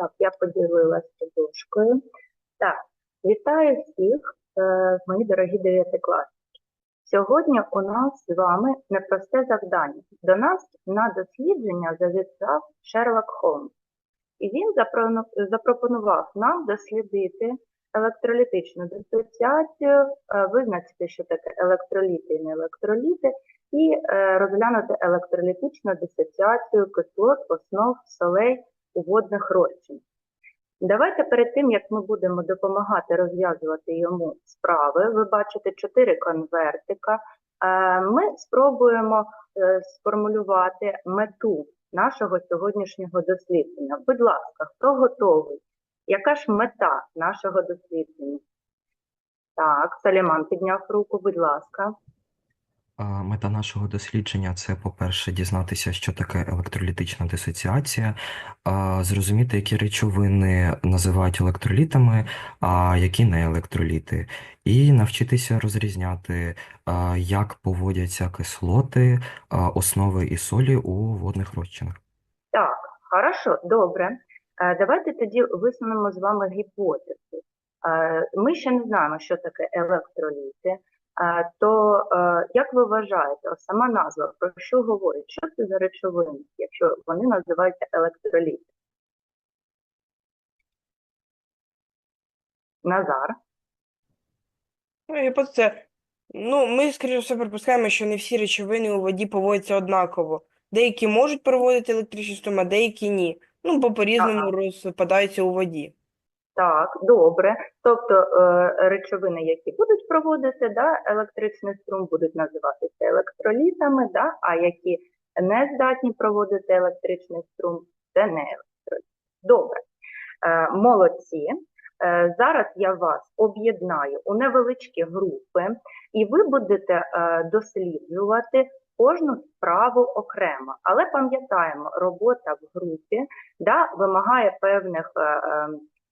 Так, я поділилася дошкою. Так, вітаю всіх, е, мої дорогі дев'ятикласники. Сьогодні у нас з вами непросте завдання. До нас на дослідження завітав Шерлок Холмс. І він запропонував нам дослідити електролітичну дисоціацію, е, визначити, що таке електроліти і неелектроліти, і е, розглянути електролітичну дисоціацію кислот, основ, солей у водних розчинах. Давайте перед тим, як ми будемо допомагати розв'язувати йому справи, ви бачите чотири конвертика, е, ми спробуємо е, сформулювати мету нашого сьогоднішнього дослідження. Будь ласка, хто готовий? Яка ж мета нашого дослідження? Так, Саліман підняв руку, будь ласка. Мета нашого дослідження це, по-перше, дізнатися, що таке електролітична дисоціація, зрозуміти, які речовини називають електролітами, а які не електроліти, і навчитися розрізняти, як поводяться кислоти, основи і солі у водних розчинах. Так, хорошо, добре. Е, Давайте тоді висунемо з вами гіпотезу. Е, Ми ще не знаємо, що таке електроліти. То е, як ви вважаєте, сама назва про що говорить? Що це за речовини, якщо вони називаються електроліти? Назар? Ну, гіпотеза. Ну, ми, скоріше все, припускаємо, що не всі речовини у воді поводяться однаково. Деякі можуть проводити електричний струм, а деякі ні. Ну, бо по-різному розпадаються у воді. Так, добре. Тобто е, речовини, які будуть проводити да, електричний струм, будуть називатися електролітами, да, а які не здатні проводити електричний струм, це не електроліти. Добре. Е, молодці. Е, зараз я вас об'єднаю у невеличкі групи, і ви будете досліджувати кожну справу окремо. Але пам'ятаємо, робота в групі да, вимагає певних е, е, е,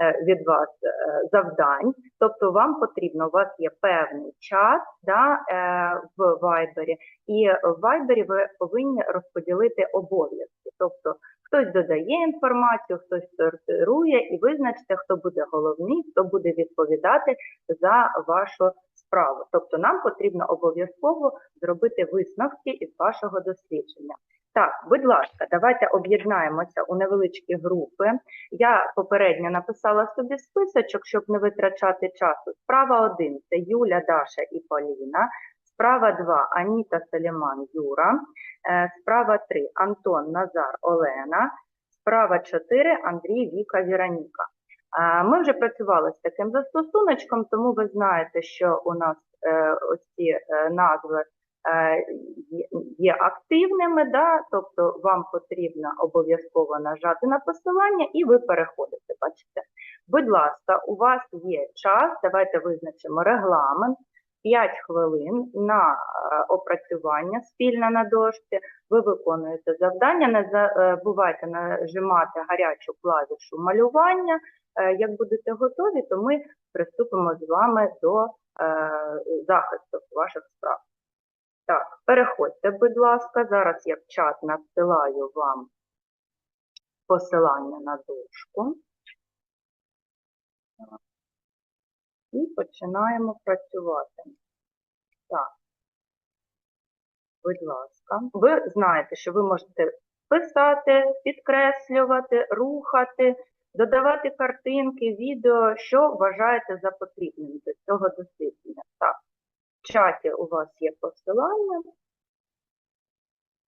від вас е, завдань, тобто вам потрібно, у вас є певний час да, е, в Viber, і в Viber ви повинні розподілити обов'язки. Тобто хтось додає інформацію, хтось сортирує, і визначте, хто буде головний, хто буде відповідати за вашу справу. Тобто нам потрібно обов'язково зробити висновки із вашого дослідження. Так, будь ласка, давайте об'єднаємося у невеличкі групи. Я попередньо написала собі списочок, щоб не витрачати часу. Справа 1 – це Юля, Даша і Поліна. Справа 2 – Аніта, Саліман, Юра. Е, Справа 3 – Антон, Назар, Олена. Справа 4 – Андрій, Віка, Віроніка. Ми вже працювали з таким застосуночком, тому ви знаєте, що у нас е, ось ці е, назви е, є- є активними, да? тобто вам потрібно обов'язково нажати на посилання і ви переходите. Бачите? Будь ласка, у вас є час, давайте визначимо регламент. 5 хвилин на е, опрацювання спільно на дошці. Ви виконуєте завдання, не забувайте нажимати гарячу клавішу малювання. Е, Як будете готові, то ми приступимо з вами до е, захисту ваших справ. Так, переходьте, будь ласка. Зараз я в чат надсилаю вам посилання на дошку. І починаємо працювати. Так. Будь ласка. Ви знаєте, що ви можете писати, підкреслювати, рухати, додавати картинки, відео, що вважаєте за потрібним до цього дослідження. Так, чаті у вас є посилання.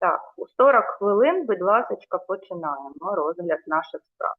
Так, у 40 хвилин, будь ласка, починаємо розгляд наших справ.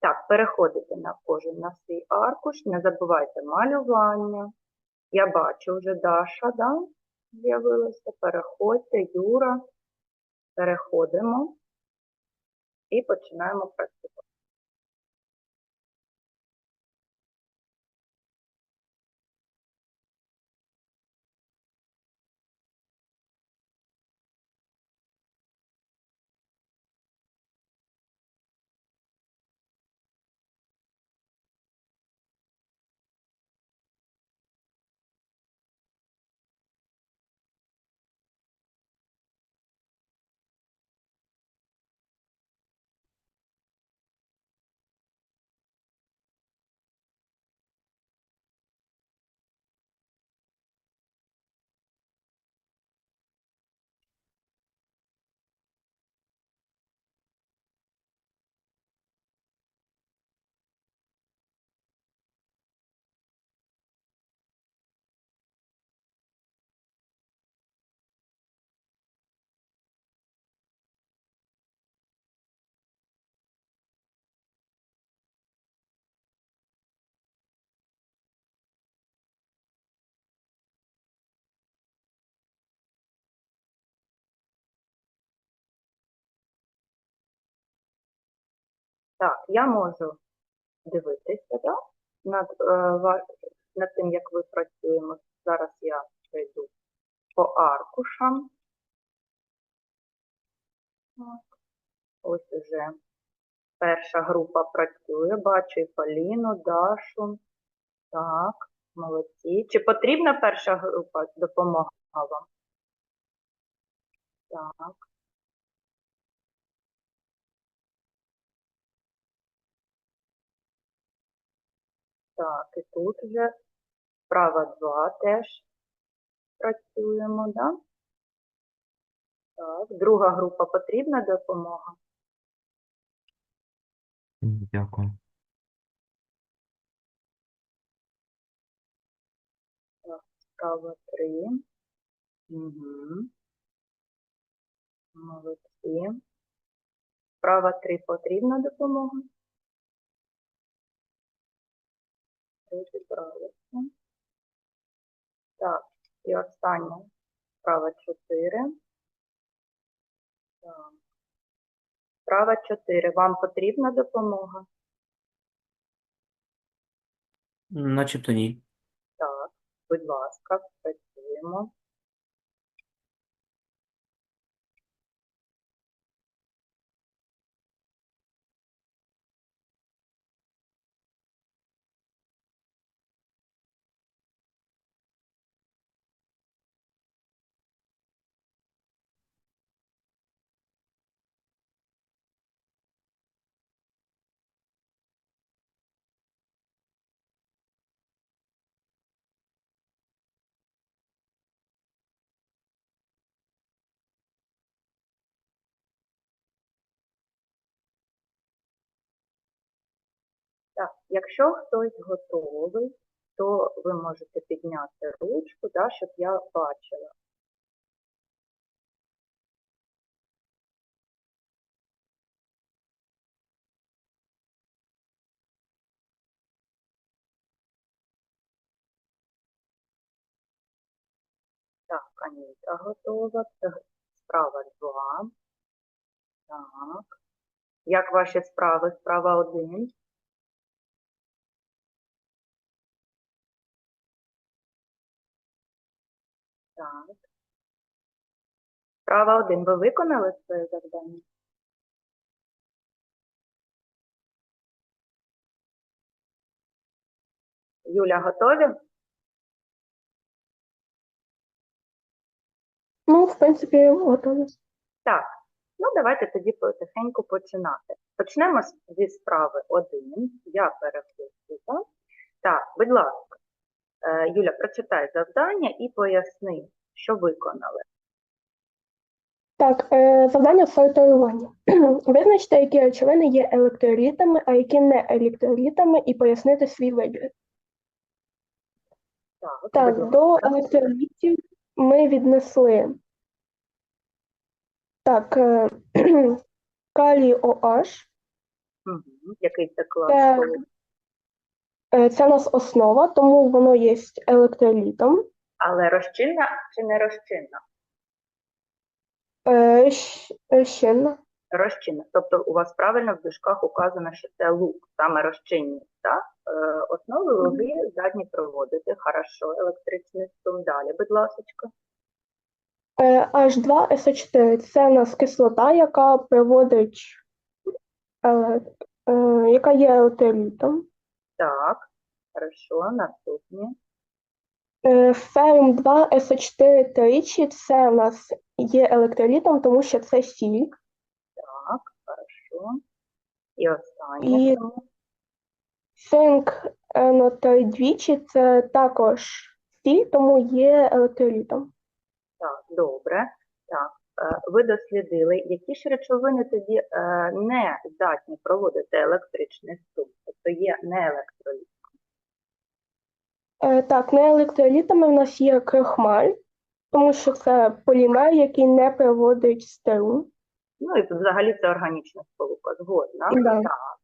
Так, переходите на кожен на свій аркуш, не забувайте малювання. Я бачу вже Даша, да? З'явилася. Переходьте, Юра. Переходимо і починаємо працювати. Так, я можу дивитися да, над, е, над тим, як ви працюємо. Зараз я пройду по аркушам. Так. Ось уже перша група працює. Бачу і Поліну, Дашу. Так, молодці. Чи потрібна перша група допомога вам? Так. Так, і тут вже справа 2 теж працюємо, да? Так, друга група потрібна допомога? Дякую. Справа 3. Угу. Молодці. Справа 3 потрібна допомога? Розібралися. Так, і остання справа 4. Так. Справа 4. Вам потрібна допомога? Начебто ні. Так, будь ласка, працюємо. Так, якщо хтось готовий, то ви можете підняти ручку, да, щоб я бачила. Так, Аніта готова. Справа 2. Так. Як ваші справи? Справа 1. Так. Справа 1. Ви виконали своє завдання? Юля, готові? Ну, в принципі, готові. Так. Ну, давайте тоді потихеньку починати. Почнемо зі справи 1. Я так? Так, будь ласка. Е, Юля, прочитай завдання і поясни, що виконали. Так, е, завдання сортування. Визначте, які речовини є електролітами, а які не електролітами, і пояснити свій вибір. Так, Так, до електролітів ми віднесли так, е, калій OH, Мгм. Який це клас? Це- це у нас основа, тому воно є електролітом. Але розчинна чи не розчинна? Е, щ- е, Щільна. Розчинна. Тобто у вас правильно в дужках указано, що це лук, саме розчинність, так? Е, основи луги здатні проводити. Хорошо, електричний струм. Далі, будь ласка. Е, H2SO4 це у нас кислота, яка приводить, е, е, яка є електролітом. Так, хорошо, наступні. Е, Ферм 2 SO4 тричі це у нас є електролітом, тому що це сіль. Так, хорошо. І останнє. І цинк NO3 двічі це також сіль, тому є електролітом. Так, добре. Так, е, ви дослідили, які ж речовини тоді е, не здатні проводити електричний струм, тобто є не електроліт. Е, Так, не електролітами в нас є крохмаль, тому що це полімер, який не проводить струм. Ну і взагалі це органічна сполука, згодна. Да. Так,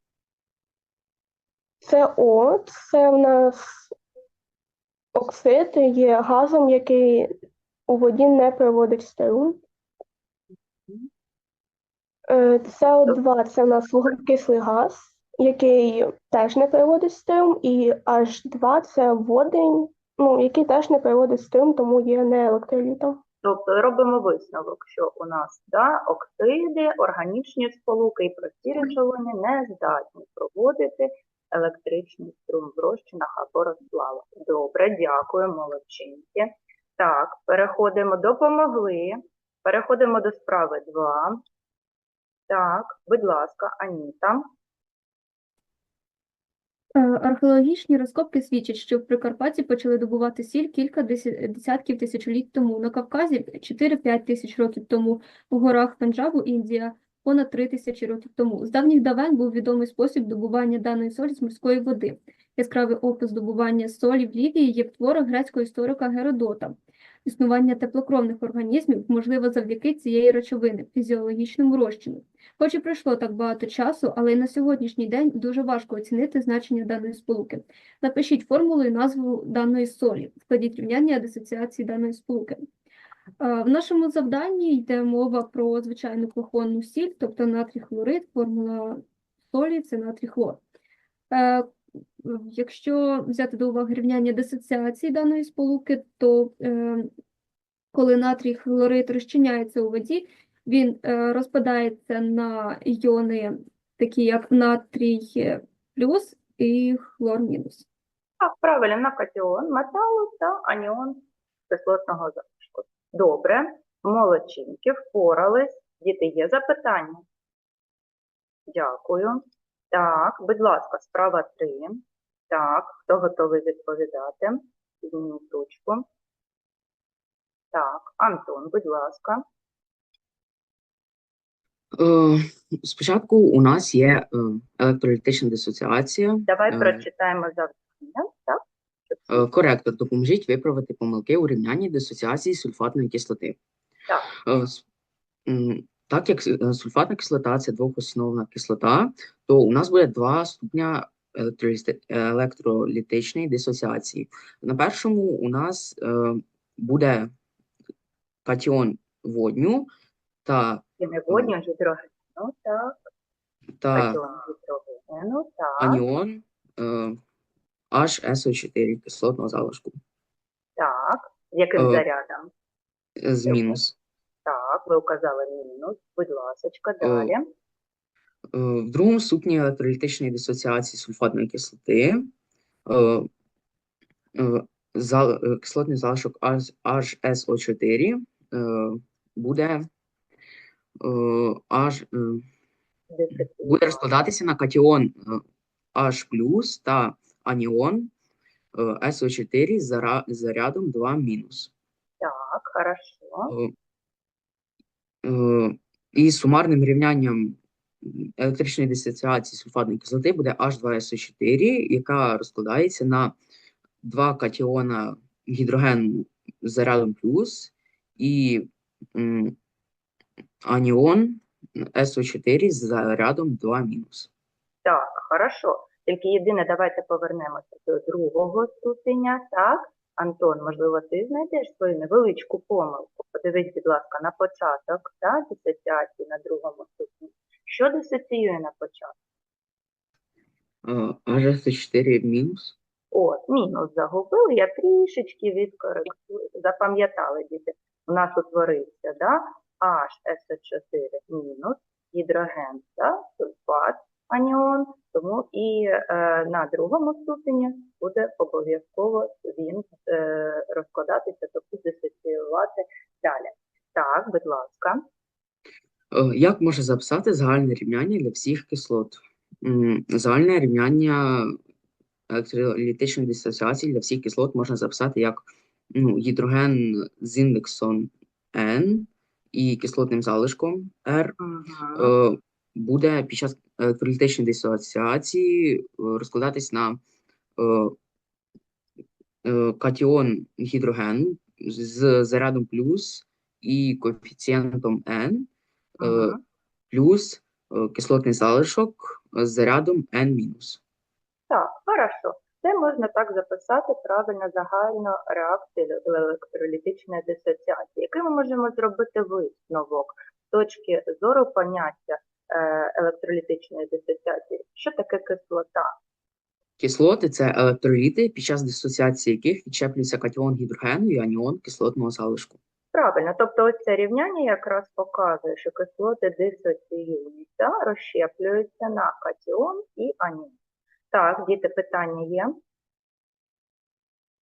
Це О, це в нас оксид, є газом, який у воді не проводить струм. Е, СО2 це в нас вуглекислий газ. який теж не переводить струм, і H2 це водень, ну, який теж не переводить струм, тому є не електролітом. Тобто робимо висновок, що у нас да, оксиди, органічні сполуки і прості речовини не здатні проводити електричний струм в розчинах або розплавах. Добре, дякую, молодчинки. Так, переходимо, допомогли. Переходимо до справи 2. Так, будь ласка, Аніта. Е, Археологічні розкопки свідчать, що в Прикарпатті почали добувати сіль кілька десятків тисячоліть тому, на Кавказі 4-5 тисяч років тому, в горах Пенджабу, Індія понад 3 тисячі років тому. З давніх давен був відомий спосіб добування даної солі з морської води. Яскравий опис добування солі в Лівії є в творах грецького історика Геродота. Існування теплокровних організмів можливо завдяки цієї речовини, фізіологічному розчину. Хоч і пройшло так багато часу, але й на сьогоднішній день дуже важко оцінити значення даної сполуки. Напишіть формулу і назву даної солі, складіть рівняння дисоціації даної сполуки. Е, В нашому завданні йде мова про звичайну кухонну сіль, тобто натрій хлорид, формула солі це натрій хлор. Якщо взяти до уваги рівняння дисоціації даної сполуки, то е, коли натрій хлорид розчиняється у воді, він е, розпадається на іони, такі як натрій плюс і хлор мінус. Так, правильно, на катіон металу та аніон кислотного залишку. Добре, молодчинки, впорались. Діти, є запитання? Дякую. Так, будь ласка, справа 3. Так, хто готовий відповідати? Підніміть ручку. Так, Антон, будь ласка. Е, Спочатку у нас є е, електролітична дисоціація. Давай Е. прочитаємо завдання. Так? Коректор, допоможіть виправити помилки у рівнянні дисоціації сульфатної кислоти. Так. Так як сульфатна кислота це двохосновна кислота, то у нас буде два ступня електролітичної дисоціації. На першому у нас е, буде катіон водню та, не водню, а гідрогену, так. та Катіон гідрогену, так. аніон е, HSO4 кислотного залишку Так. З яким Е. зарядом? з мінус. Так, ви указали мінус. Будь ласочка, Е, далі. Е, В другому ступні електролітичної дисоціації сульфатної кислоти е, е, е, кислотний залишок H- HSO4 е, буде, е, H, е, буде розкладатися на катіон е, H+, та аніон е, SO4 з зарядом 2 мінус. Так, хорошо. Е, е, І сумарним рівнянням електричної дисоціації сульфатної кислоти буде H2SO4, яка розкладається на два катіона гідрогену з зарядом плюс і аніон SO4 з зарядом 2 мінус. Так, хорошо. Тільки єдине, давайте повернемося до другого ступеня. Так, Антон, можливо, ти знайдеш свою невеличку помилку. Подивись, будь ласка, на початок так, дисоціації на другому ступені. Що дисоціює на початку? Е, HSO4 мінус. От, мінус загубили, я трішечки відкоректую. Запам'ятали, діти. У нас утворився, да? HSO4 мінус, гідроген, да? сульфат, аніон, тому і е, на другому ступені буде обов'язково він е, розкладатися, тобто дисоціювати далі. Так, будь ласка. Е, Як можна записати загальне рівняння для всіх кислот? Загальне рівняння електролітичної дисоціації для всіх кислот можна записати як ну, гідроген з індексом N і кислотним залишком R. Е, буде під час електролітичної дисоціації е, розкладатись на катіон гідрогену з зарядом плюс і коефіцієнтом N е, плюс е, кислотний залишок з зарядом N-. Так, хорошо. Це можна так записати правильно загальну реакцію електролітичної дисоціації. Який ми можемо зробити висновок з точки зору поняття електролітичної дисоціації. Що таке кислота? Кислоти це електроліти, під час дисоціації яких відчеплюється катіон гідрогену і аніон кислотного залишку. Правильно, тобто ось це рівняння якраз показує, що кислоти дисоціюються, розщеплюються на катіон і аніон. Так, діти, питання є?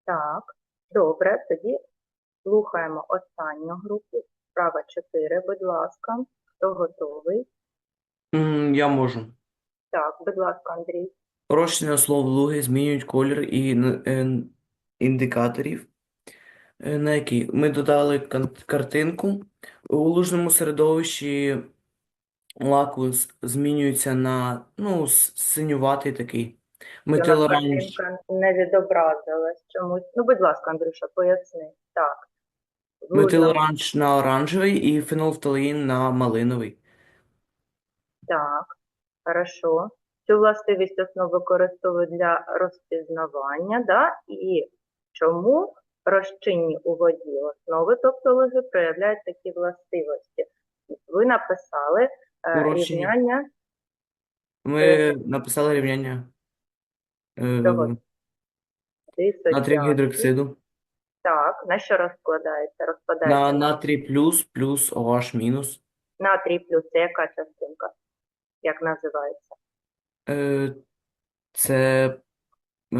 Так, добре, тоді слухаємо останню групу. Справа 4, будь ласка. Хто готовий? М, Я можу. Так, будь ласка, Андрій. Розчини основ вологи змінюють колір і н- е, індикаторів, е, на які ми додали кан- картинку. У лужному середовищі лаку змінюється на ну, с- синюватий такий. Метилоранж. картинка не відобразилась чомусь. Ну, будь ласка, Андрюша, поясни. Так. В лужному- Метилоранж на оранжевий і фенолфталеїн на малиновий. Так, хорошо. Цю властивість основ використовують для розпізнавання, да? і чому розчинні у воді основи, тобто логи, проявляють такі властивості. Ви написали е, рівняння Ми написали рівняння е, Чого? натрію гідроксиду Так, на що розкладається? Розкладається на натрій плюс плюс OH мінус. натрій плюс, це яка частинка? Як називається? Е, Це е,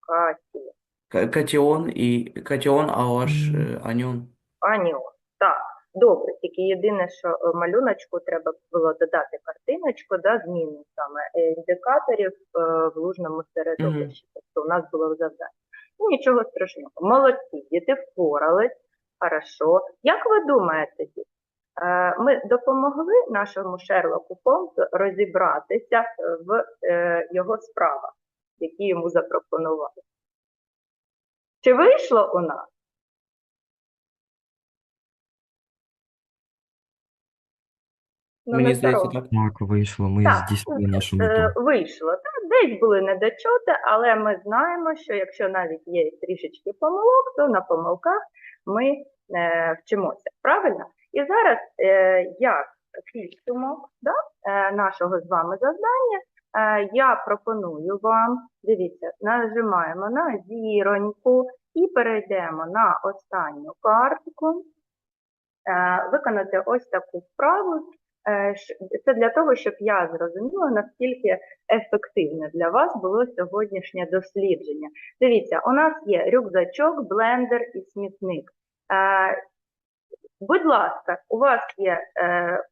Катія. Ка- катіон і катіон OH е, аніон. Аніон. Так, добре. Тільки єдине, що е, малюночку треба було додати картиночку, да, зміни саме е, індикаторів е, в лужному середовищі. Тобто у нас було завдання. Ну, нічого страшного. Молодці, діти впорались. Хорошо. Як ви думаєте, діти? е, Ми допомогли нашому Шерлоку Холмсу розібратися в е, його справах, які йому запропонували. Чи вийшло у нас? Ну, Мені не здається, так. Так, вийшло. Ми Так, здійснили нашу Е, мету. Вийшло. Так, десь були недочоти, але ми знаємо, що якщо навіть є трішечки помилок, то на помилках ми е, вчимося. Правильно? І зараз е, як підсумок да, е, нашого з вами завдання, я пропоную вам, дивіться, нажимаємо на зіроньку і перейдемо на останню картку. Е, виконати ось таку вправу. Е, Це для того, щоб я зрозуміла, наскільки ефективне для вас було сьогоднішнє дослідження. Дивіться, у нас є рюкзачок, блендер і смітник. Е, Будь ласка, у вас є е,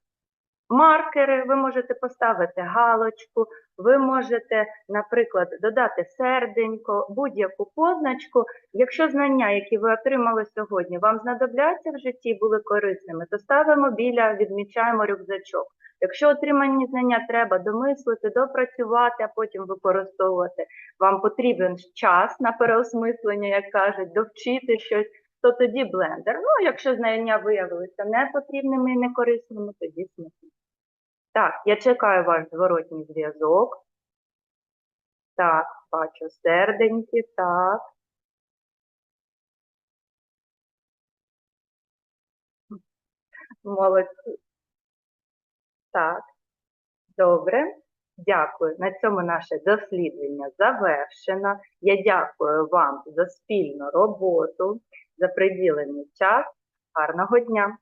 маркери, ви можете поставити галочку, ви можете, наприклад, додати серденько, будь-яку позначку. Якщо знання, які ви отримали сьогодні, вам знадобляться в житті, були корисними, то ставимо біля, відмічаємо рюкзачок. Якщо отримані знання треба домислити, допрацювати, а потім використовувати, вам потрібен час на переосмислення, як кажуть, довчити щось, то тоді блендер. Ну, якщо знання виявилися непотрібними і некорисними, тоді смітник. Так, я чекаю ваш зворотній зв'язок. Так, бачу серденьки, так. Молодці. Так, добре. Дякую. На цьому наше дослідження завершено. Я дякую вам за спільну роботу, за приділений час. Гарного дня!